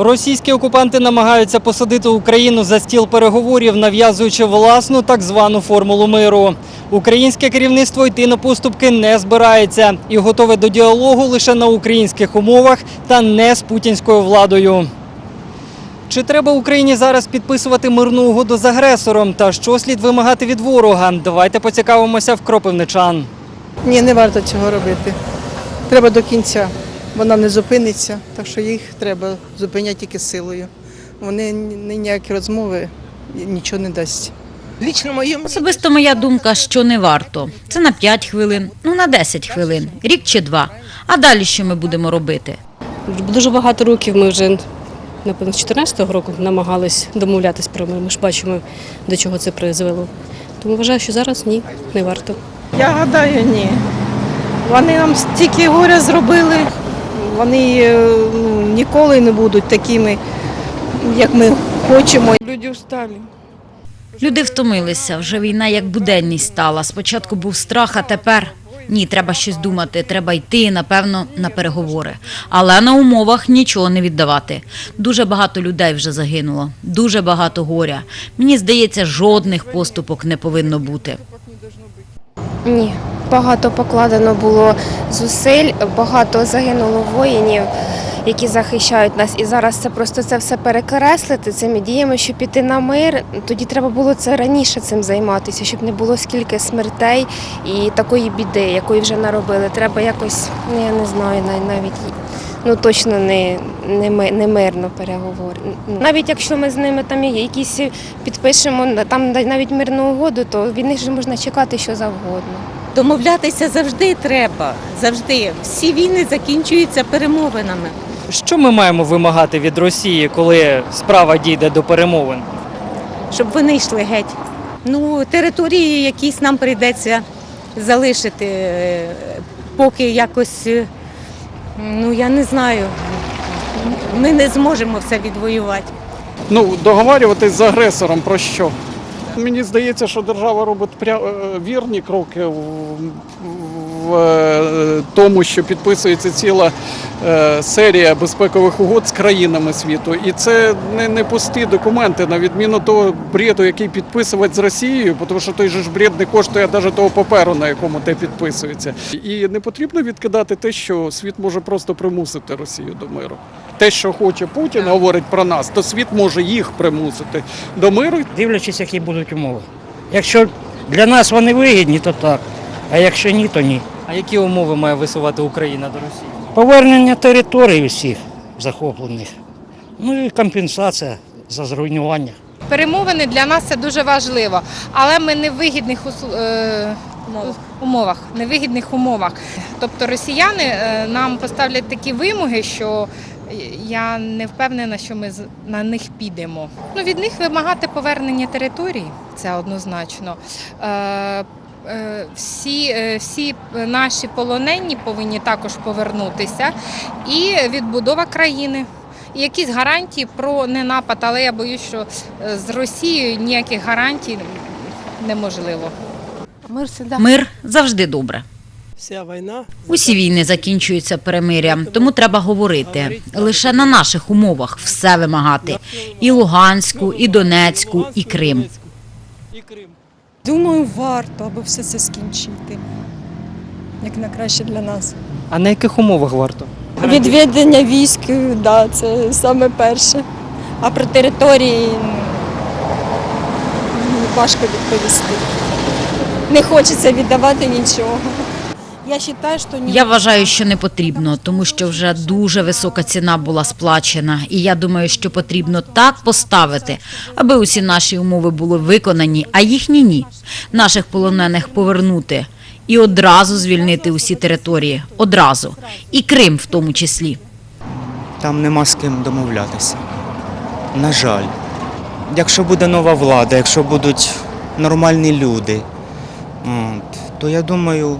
Російські окупанти намагаються посадити Україну за стіл переговорів, нав'язуючи власну так звану формулу миру. Українське керівництво йти на поступки не збирається і готове до діалогу лише на українських умовах та не з путінською владою. Чи треба Україні зараз підписувати мирну угоду з агресором? Та що слід вимагати від ворога? Давайте поцікавимося в кропивничан. Ні, не варто цього робити. Треба до кінця. Вона не зупиниться, так що їх треба зупиняти тільки силою. Вони ні- ніякі розмови нічого не дасть. Лічно моєму Особисто моя думка, що не варто. Це на 5 хвилин, ну на 10 хвилин, рік чи два. А далі що ми будемо робити? Дуже багато років ми вже, напевно, з 14-го року намагались домовлятись про мир. Ми ж бачимо, до чого це призвело. Тому вважаю, що зараз ні, не варто. Я гадаю, ні. Вони нам стільки горя зробили, вони е, ну, ніколи не будуть такими, як ми хочемо. Люди устали. Люди втомилися, вже війна як буденність стала. Спочатку був страх, а тепер ні, треба щось думати, треба йти, напевно, на переговори. Але на умовах нічого не віддавати. Дуже багато людей вже загинуло, дуже багато горя. Мені здається, жодних поступок не повинно бути. Ні, багато покладено було зусиль, багато загинуло воїнів, які захищають нас. І зараз це просто це все перекреслити цими діями, щоб піти на мир. Тоді треба було це раніше цим займатися, щоб не було скільки смертей і такої біди, якої вже наробили. Треба якось, ну я не знаю, нав- навіть ну точно не, не, мирно переговори. Навіть якщо ми з ними там якісь підпишемо там навіть мирну угоду, то від них же можна чекати що завгодно. Домовлятися завжди треба. Завжди. Всі війни закінчуються перемовинами. Що ми маємо вимагати від Росії, коли справа дійде до перемовин? Щоб вони йшли геть. Ну, території якісь нам прийдеться залишити, е, поки якось, е, ну я не знаю, ми не зможемо все відвоювати. Ну, договарюватись з агресором про що? Мені здається, що держава робить е, вірні кроки в, в е, тому, що підписується ціла е, серія безпекових угод з країнами світу. І це не, не пусті документи, на відміну того бреду, який підписувати з Росією, тому що той же ж бред не коштує навіть того паперу, на якому те підписується. І не потрібно відкидати те, що світ може просто примусити Росію до миру. Те, що хоче Путін, говорить про нас, то світ може їх примусити до миру. дивлячись, які будуть умови. Якщо для нас вони вигідні, то так. А якщо ні, то ні. А які умови має висувати Україна до Росії? Повернення територій усіх захоплених. Ну і компенсація за зруйнування. Перемовини для нас це дуже важливо, але ми не в вигідних е, умовах, невигідних умовах. Тобто росіяни е, нам поставлять такі вимоги, що я не впевнена, що ми з- на них підемо. Ну, від них вимагати повернення територій, це однозначно. Е, е, Всі, е, всі наші полонені повинні також повернутися і відбудова країни. І якісь гарантії про ненапад, але я боюсь, що з Росією ніяких гарантій неможливо. Мир завжди добре. Вся війна Усі війни закінчуються перемирям, тому треба говорити лише на наших умовах все вимагати: і Луганську, і Донецьку, і Крим. Думаю, варто, аби все це скінчити. Як на краще для нас. А на яких умовах варто? Відведення військ, да, це саме перше. А про території важко відповісти. Не хочеться віддавати нічого. Я вважаю, що ні. Я вважаю, що не потрібно, тому що вже дуже висока ціна була сплачена. І я думаю, що потрібно так поставити, аби усі наші умови були виконані, а їхні ні. Наших полонених повернути і одразу звільнити усі території. Одразу. І Крим в тому числі. Там нема з ким домовлятися. На жаль. Якщо буде нова влада, якщо будуть нормальні люди, то я думаю,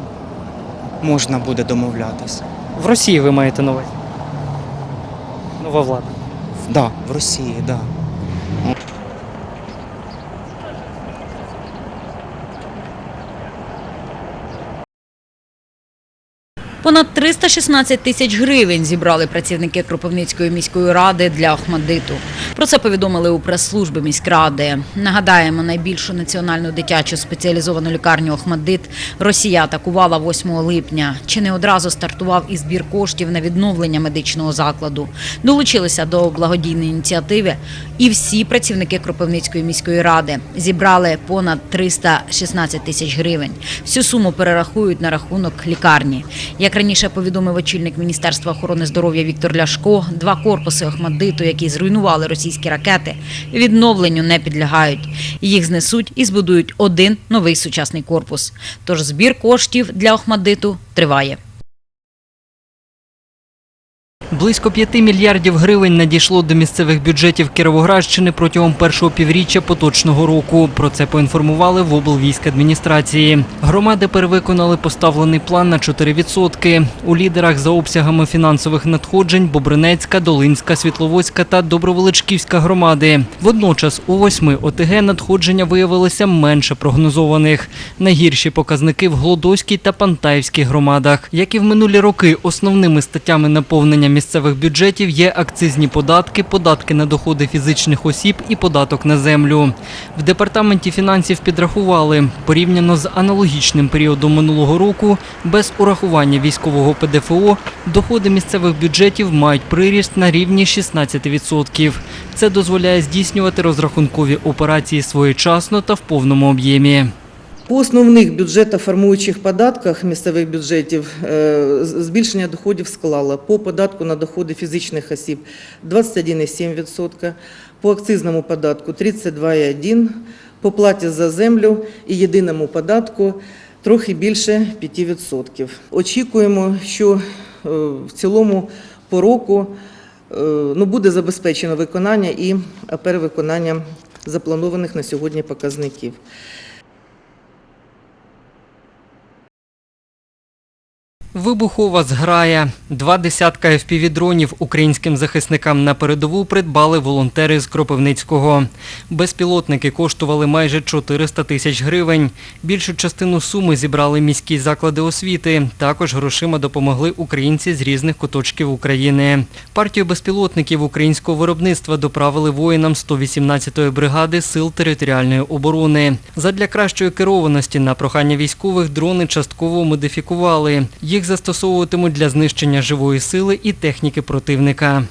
можна буде домовлятися. В Росії ви маєте на увазі? Нова влада. Да, в Росії, так. Да. Понад 316 тисяч гривень зібрали працівники Кропивницької міської ради для Охмадиту. Про це повідомили у прес-службі міськради. Нагадаємо, найбільшу національну дитячу спеціалізовану лікарню Охмадит Росія атакувала 8 липня. Чи не одразу стартував і збір коштів на відновлення медичного закладу. Долучилися до благодійної ініціативи і всі працівники Кропивницької міської ради зібрали понад 316 тисяч гривень. Всю суму перерахують на рахунок лікарні. Як раніше повідомив очільник Міністерства охорони здоров'я Віктор Ляшко, два корпуси Охмадиту, які зруйнували російські ракети, відновленню не підлягають. Їх знесуть і збудують один новий сучасний корпус. Тож збір коштів для Охмадиту триває. Близько 5 мільярдів гривень надійшло до місцевих бюджетів Кіровоградщини протягом першого півріччя поточного року. Про це поінформували в облвійськадміністрації. Громади перевиконали поставлений план на 4%. У лідерах за обсягами фінансових надходжень Бобринецька, Долинська, Світловодська та Добровеличківська громади. Водночас у восьми ОТГ надходження виявилися менше прогнозованих. Найгірші показники в Глодоській та Пантаївській громадах. Як і в минулі роки, основними статтями наповнення місцевих бюджетів є акцизні податки, податки на доходи фізичних осіб і податок на землю. В департаменті фінансів підрахували, порівняно з аналогічним періодом минулого року, без урахування військового ПДФО, доходи місцевих бюджетів мають приріст на рівні 16%. Це дозволяє здійснювати розрахункові операції своєчасно та в повному об'ємі. По основних бюджетоформуючих податках місцевих бюджетів е, збільшення доходів склало по податку на доходи фізичних осіб 21,7%, по акцизному податку 32,1%, по платі за землю і єдиному податку трохи більше 5%. Очікуємо, що е, в цілому по року е, ну, буде забезпечено виконання і перевиконання запланованих на сьогодні показників. Вибухова зграя. Два десятка FPV-дронів українським захисникам на передову придбали волонтери з Кропивницького. Безпілотники коштували майже 400 тисяч гривень. Більшу частину суми зібрали міські заклади освіти. Також грошима допомогли українці з різних куточків України. Партію безпілотників українського виробництва доправили воїнам 118-ї бригади Сил територіальної оборони. Задля кращої керованості на прохання військових дрони частково модифікували. Їх застосовуватимуть для знищення живої сили і техніки противника.